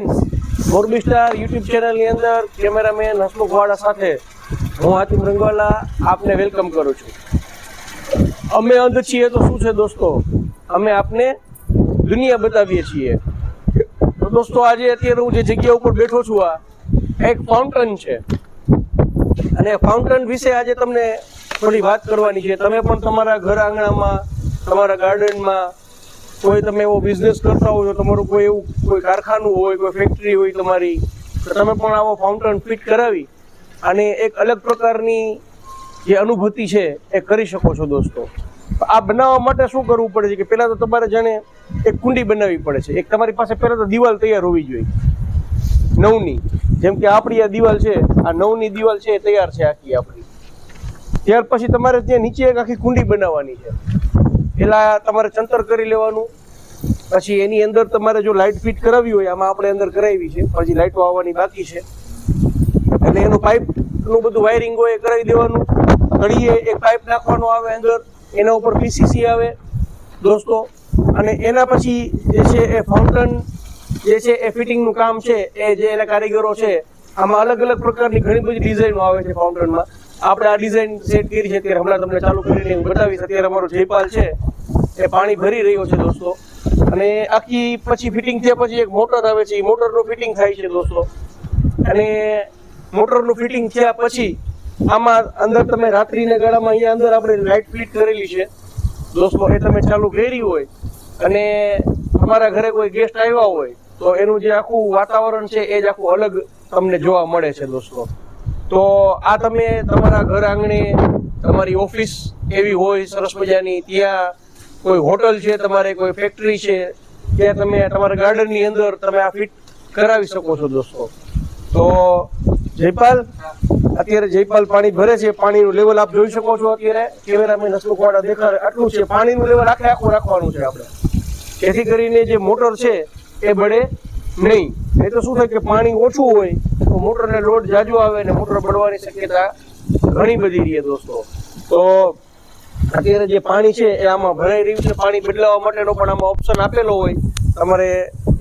Friends Morbi star YouTube ચેનલની અંદર cameraman Hasmukh વાળા સાથે હું આતિમ રંગવાલા આપને વેલકમ કરું છું. અમે અંધ છીએ તો શું છે દોસ્તો? અમે આપને દુનિયા બતાવીએ છીએ. તો દોસ્તો, આજે અત્યારે હું જે જગ્યા ઉપર બેઠો છું આ એક ફાઉન્ટન છે. અને ફાઉન્ટન વિશે આજે તમને થોડી વાત કરવાની છે. તમે પણ તમારા ઘર આંગણામાં, તમારા ગાર્ડનમાં કોઈ તમે એવો બિઝનેસ કરતા હોય તો તમારું કોઈ એવું કોઈ કારખાનું હોય, કોઈ ફેક્ટરી હોય તમારી તમે પણ આવો ફાઉન્ટન ફિટ કરાવી અને એક અલગ પ્રકારની જે અનુભૂતિ છે એ કરી શકો છો દોસ્તો. આ બનાવવા માટે શું કરવું પડે છે કે પહેલાં તો તમારે જાણે એક કુંડી બનાવવી પડે છે. એક તમારી પાસે પહેલાં તો દિવાલ તૈયાર હોવી જોઈએ. નવની. જેમ કે આપણી આ દિવાલ છે, આ નવની દિવાલ છે એ તૈયાર છે આખી આપણી. ત્યાર પછી તમારે ત્યાં નીચે એક આખી કુંડી બનાવવાની છે. પેલા તમારે ચંતર કરી લેવાનું. પછી એની અંદર તમારે જો લાઇટ ફિટ કરાવી હોય, આમાં આપણે અંદર કરાવી છે. પછી લાઇટો આવવાની બાકી છે. એટલે એનું પાઇપનું બધું વાયરિંગ હોય એ કરાવી દેવાનું. ઘડીએ એક પાઇપ નાખવાનો આવે અંદર, એના ઉપર પીસીસી આવે. દોસ્તો, અને એના પછી જે છે એ ફાઉન્ટન જે છે એ ફિટિંગનું કામ છે, એ જે એના કારીગરો છે, આમાં અલગ અલગ પ્રકારની ઘણી બધી ડિઝાઇનો આવે છે ફાઉન્ટનમાં આપણે આ ડિઝાઇન સેટ કરી છે, અત્યારે હમણાં તમને ચાલુ કરીને બતાવીશ. અત્યારે અમારો જયપાલ છે. એ પાણી ભરી રહ્યો છે દોસ્તો. અને આખી પછી ફિટિંગ થયા પછી એક મોટર આવે છે, એ મોટરનું ફિટિંગ થાય છે દોસ્તો. અને મોટરનું ફિટિંગ થયા પછી આમાં અંદર તમે રાત્રિના ગાળામાં અહીંયા અંદર આપણે લાઇટ ફિટ કરેલી છે. દોસ્તો, એ તમે ચાલુ કરી હોય અને તમારા ઘરે કોઈ ગેસ્ટ આવ્યા હોય, તો એનું જે આખું વાતાવરણ છે એ જ આખું અલગ તમને જોવા મળે છે દોસ્તો. તો આ તમે તમારા ઘર આંગણે, તમારી ઓફિસ એવી હોય, સરસ મજાની, ત્યાં કોઈ હોટલ છે, તમારે કોઈ ફેક્ટરી છે, ત્યાં તમે તમારા ગાર્ડનની અંદર તમે આ ફિટ કરાવી શકો છો દોસ્તો. તો જયપાલ, અત્યારે જયપાલ પાણી ભરે છે, પાણીનું લેવલ આપ જોઈ શકો છો અત્યારે. કેમેરામેન હસમુખ વાળા દેખાડે આટલું છે, પાણીનું લેવલ આખે આખું રાખવાનું છે આપણે. જેથી કરીને જે મોટર છે, એ બળે નહીં. એ તો શું થાય કે પાણી ઓછું હોય, તો મોટરને લોડ જાજો આવે ને મોટર બળવાની શક્યતા ઘણી બધી રહે દોસ્તો. તો અત્યારે જે પાણી છે એ આમાં ભરાઈ રહ્યું છે. પાણી બદલાવવા માટેનો પણ આમાં ઓપ્શન આપેલો હોય. તમારે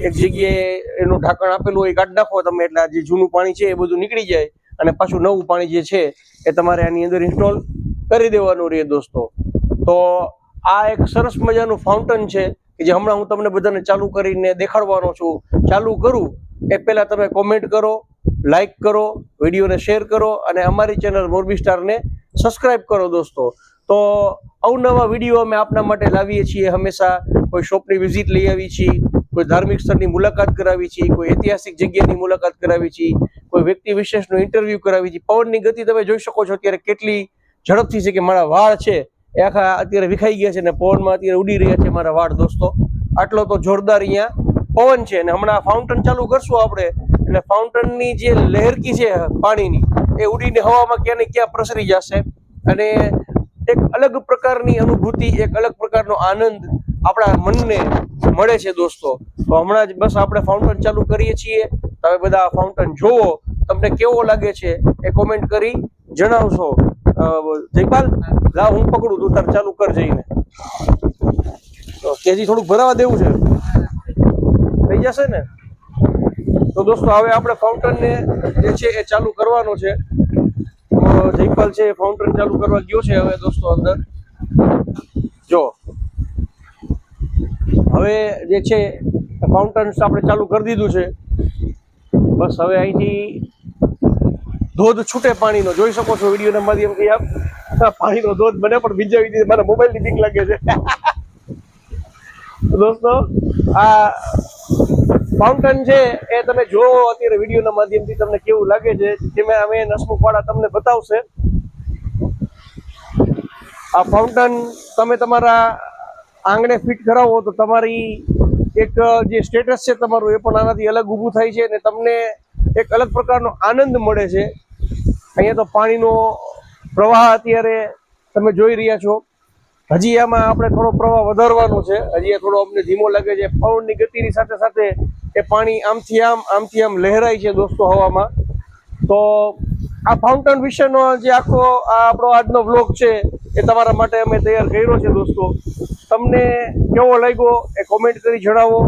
એક જગ્યાએ એનું ઢાંકણ આપેલું હોય કાઢ નાખો તમે, એટલે જે જૂનું પાણી છે એ બધું નીકળી જાય. અને પાછું નવું પાણી જે છે એ તમારે આની અંદર ઇન્સ્ટોલ કરી દેવાનું રહે દોસ્તો. તો આ એક સરસ મજાનું ફાઉન્ટન છે કે જે હમણાં હું તમને બધાને ચાલુ કરીને દેખાડવાનો છું. ચાલુ કરું એ પહેલા તમે કોમેન્ટ કરો લાઈક કરો વિડીયોને શેર કરો અને અમારી ચેનલ મોરબી સ્ટારને સબસ્ક્રાઈબ કરો દોસ્તો. તો અવનવા વીડિયો અમે આપના માટે લાવીએ છીએ. હંમેશા કોઈ શોપની વિઝિટ લઈ આવી છીએ, કોઈ ધાર્મિક સ્થળની મુલાકાત કરાવી છીએ, કોઈ ઐતિહાસિક જગ્યાની મુલાકાત કરાવી છીએ, કોઈ વ્યક્તિ વિશેષનું ઇન્ટરવ્યૂ કરાવી છીએ. પવનની ગતિ તમે જોઈ શકો છો અત્યારે કેટલી ઝડપથી છે કે મારા વાળ છે એ આખા અત્યારે વિખાઈ ગયા છે અને પવનમાં અત્યારે ઉડી રહ્યા છે મારા વાળ દોસ્તો. આટલો તો જોરદાર અહીંયા પવન છે અને હમણાં ફાઉન્ટન ચાલુ કરશું આપણે. એટલે ફાઉન્ટનની જે લહેરકી છે પાણીની, એ ઉડીને હવામાં ક્યાં ક્યાં પ્રસરી જશે. અને એક અલગ પ્રકારની અનુભૂતિ, એક અલગ પ્રકારનો આનંદ આપણા મનને મળે છે દોસ્તો. તો હમણાં જ બસ આપણે ફાઉન્ટન ચાલુ કરીએ છીએ. તમે બધા ફાઉન્ટન જોવો. તમને કેવો લાગે છે એ કોમેન્ટ કરી જણાવશો જયપાલ, લા, હું પકડું તું, તાર ચાલુ કર જઈને. તો કેજી થોડુંક ભરાવા દેવું છે. થઈ જશે ને? તો દોસ્તો, હવે આપણે ફાઉન્ટનને જે છે એ ચાલુ કરવાનો છે. જયપાલ છે ફાઉન્ટેન ચાલુ કરવા ગયો છે હવે દોસ્તો અંદર. જો, હવે જે છે ફાઉન્ટન આપણે ચાલુ કરી દીધું છે. બસ હવે અહીંથી ધોધ છૂટે પાણીનો. જોઈ શકો છો વિડીયોના માધ્યમથી આપ. પાણીનો ધોધ મને પણ ભીંજાવી દીધી. મારા મોબાઈલની બીક લાગે છે. દોસ્તો, આ ફાઉન્ટન છે, એ તમે જોવો અત્યારે વિડીયોના માધ્યમથી તમને કેવું લાગે છે, જેમાં અમે નસમુખવાળા તમને બતાવશે. આ ફાઉન્ટન તમે તમારા આંગણે ફિટ કરાવો તો તમારી એક, જે સ્ટેટસ છે તમારું, એ પણ આનાથી અલગ ઊભું થાય છે અને તમને એક અલગ પ્રકારનો આનંદ મળે છે. અહીંયા તો પાણીનો પ્રવાહ અત્યારે તમે જોઈ રહ્યા છો. હજી આમાં આપણે થોડો પ્રવાહ વધારવાનો છે. હજી એ થોડો અમને ધીમો લાગે છે. પવનની ગતિની સાથે સાથે એ પાણી આમથી આમ આમથી આમ લહેરાય છે દોસ્તો હવામાં. તો આ ફાઉન્ટન વિશેનો જે આખો, આ આપણો આજનો બ્લોગ છે, એ તમારા માટે અમે તૈયાર કર્યો છે દોસ્તો. તમને કેવો લાગ્યો એ કોમેન્ટ કરી જણાવો.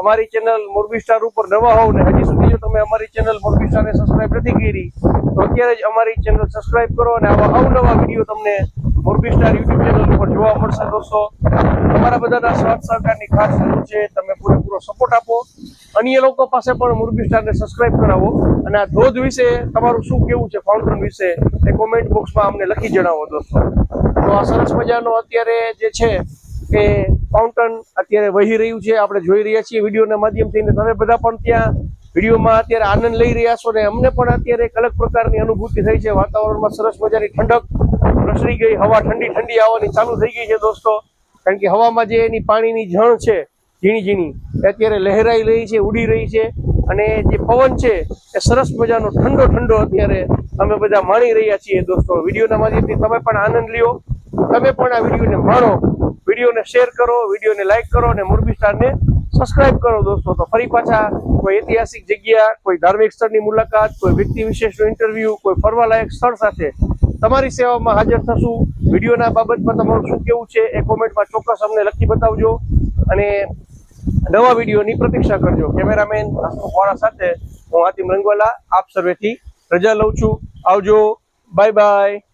અમારી ચેનલ મોરબી સ્ટાર ઉપર નવા હોવ ને હજી સુધી જો તમે અમારી ચેનલ મોરબી સ્ટારને સબસ્ક્રાઈબ નથી કરી, તો અત્યારે જ અમારી ચેનલ સબસ્ક્રાઈબ કરો અને આવા અવનવા વીડિયો તમને મોરબી સ્ટાર યુટ્યુબ ચેનલ ઉપર જોવા મળશે દોસ્તો. તમારા બધાના સાથ સહકારની ખાસ જરૂર છે. તમે પૂરેપૂરો સપોર્ટ આપો. અન્ય લોકો પાસે પણ મુરબી સ્ટારને સબસ્ક્રાઇબ કરાવો. અને આ ધોધ વિશે તમારું શું કેવું છે ફાઉન્ટેન વિશે એ કોમેન્ટ બોક્સમાં અમને લખી જણાવો દોસ્તો. તો આ સરસ મજાનો અત્યારે જે છે કે ફાઉન્ટન અત્યારે વહી રહ્યું છે. આપણે જોઈ રહ્યા છીએ વિડીયોના માધ્યમથી તમે બધા પણ ત્યાં વિડીયોમાં અત્યારે આનંદ લઈ રહ્યા છો ને અમને પણ અત્યારે એક અલગ પ્રકારની અનુભૂતિ થઈ છે. વાતાવરણમાં સરસ મજાની ઠંડક પ્રસરી ગઈ. હવા ઠંડી ઠંડી આવવાની ચાલુ થઈ ગઈ છે દોસ્તો. કારણ કે હવામાં જે એની પાણીની જણ છે ઝીણી ઝીણી. અત્યારે લહેરાઈ રહી છે, ઉડી રહી છે અને જે પવન છે, એ સરસ મજાનો ઠંડો ઠંડો અત્યારે અમે બધા માણી રહ્યા છીએ દોસ્તો. વિડીયોના માધ્યમથી તમે પણ આનંદ લ્યો. તમે પણ આ વિડીયોને માણો. વિડીયોને શેર કરો, વિડીયોને લાઈક કરો અને મોરબી સ્ટારને સબસ્ક્રાઇબ કરો દોસ્તો. તો ફરી પાછા કોઈ ઐતિહાસિક જગ્યા, કોઈ ધાર્મિક સ્થળની મુલાકાત, કોઈ વ્યક્તિ વિશેષનું ઇન્ટરવ્યુ, કોઈ ફરવાલાયક સ્થળ સાથે તમારી સેવામાં હાજર થશું. વિડીયોના બાબતમાં તમારું શું કેવું છે એ કોમેન્ટમાં ચોક્કસ અમને લખી બતાવજો. અને નવા વિડીયોની પ્રતીક્ષા કરજો. કેમેરામેન હસમુખવાળા સાથે હું આતિમ રંગવાલા, આપ સર્વેથી રજા લઉં છું. આવજો. Bye bye.